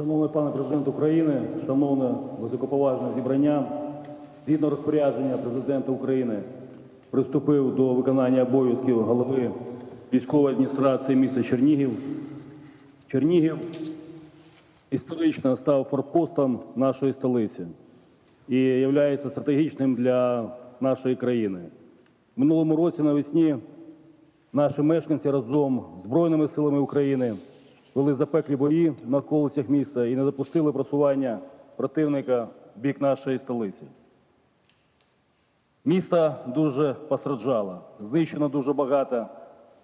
Шановний пане президент України, шановне високоповажне зібрання, згідно розпорядження президента України, приступив до виконання обов'язків голови військової адміністрації міста Чернігів. Чернігів історично став форпостом нашої столиці і є стратегічним для нашої країни. Минулому році навесні наші мешканці разом з Збройними силами України вели запеклі бої на околицях міста і не допустили просування противника в бік нашої столиці. Місто дуже постраждало. Знищено дуже багато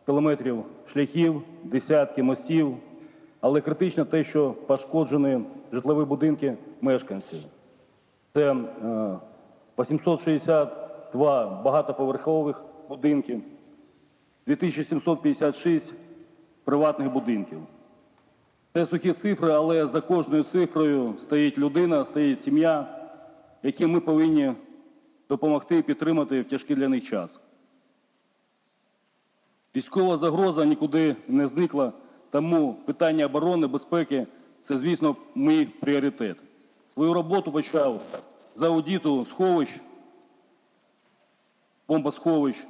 кілометрів шляхів, десятки мостів, але критично те, що пошкоджені житлові будинки мешканців. Це е, 862 багатоповерхових будинків, 2756 приватних будинків. Це сухі цифри, але за кожною цифрою стоїть людина, стоїть сім'я, яким ми повинні допомогти і підтримати в тяжкий для них час. Військова загроза нікуди не зникла, тому питання оборони, безпеки це, звісно, мій пріоритет. Свою роботу почав з аудиту сховищ, бомбосховищ.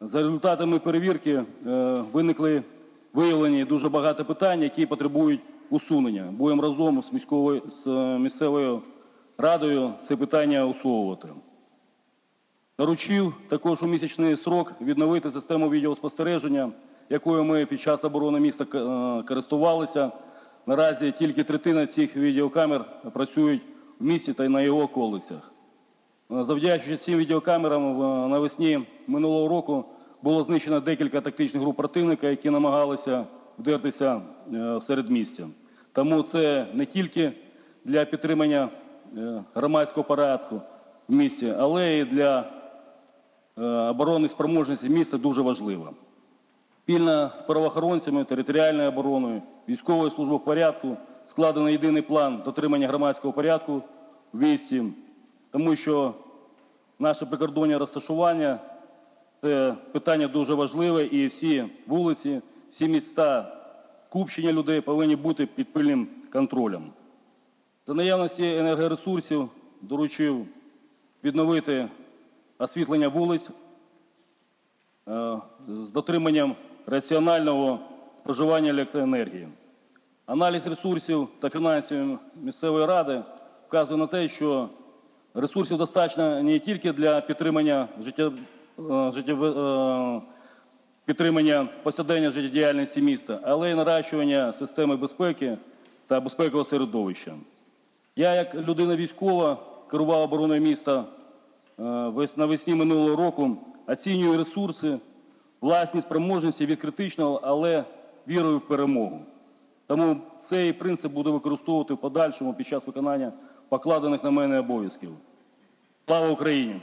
За результатами перевірки е, виникли виявлені дуже багато питань, які потребують усунення. Будемо разом з міськовою з е, місцевою радою це питання усувувати. Доручив також у місячний срок відновити систему відеоспостереження, якою ми під час оборони міста е, користувалися. Наразі тільки третина цих відеокамер працюють в місті та й на його околицях. Е, Завдячуючи цим відеокамерам, навесні минулого року було знищено декілька тактичних груп противника, які намагалися вдертися е, в середмістя. Тому це не тільки для підтримання е, громадського порядку в місті, але й для е, оборонних спроможностей міста дуже важливо. Спільно з правоохоронцями, територіальною обороною, військовою службою порядку складено єдиний план дотримання громадського порядку в місті, тому що наше прикордонне розташування це питання дуже важливе, і всі вулиці, всі міста, купчення людей повинні бути під пильним контролем. За наявності енергоресурсів доручив відновити освітлення вулиць, е, з дотриманням раціонального споживання електроенергії. Аналіз ресурсів та фінансів місцевої ради вказує на те, що ресурсів достатньо не тільки для підтримання життя, підтримання повсякденної життєдіяльності міста, але й наращування системи безпеки та безпекового середовища. Я, як людина військова, керував обороною міста е, навесні минулого року, оцінюю ресурси, власні спроможності від критичного, але вірую в перемогу. Тому цей принцип буду використовувати в подальшому під час виконання покладених на мене обов'язків. Слава Україні!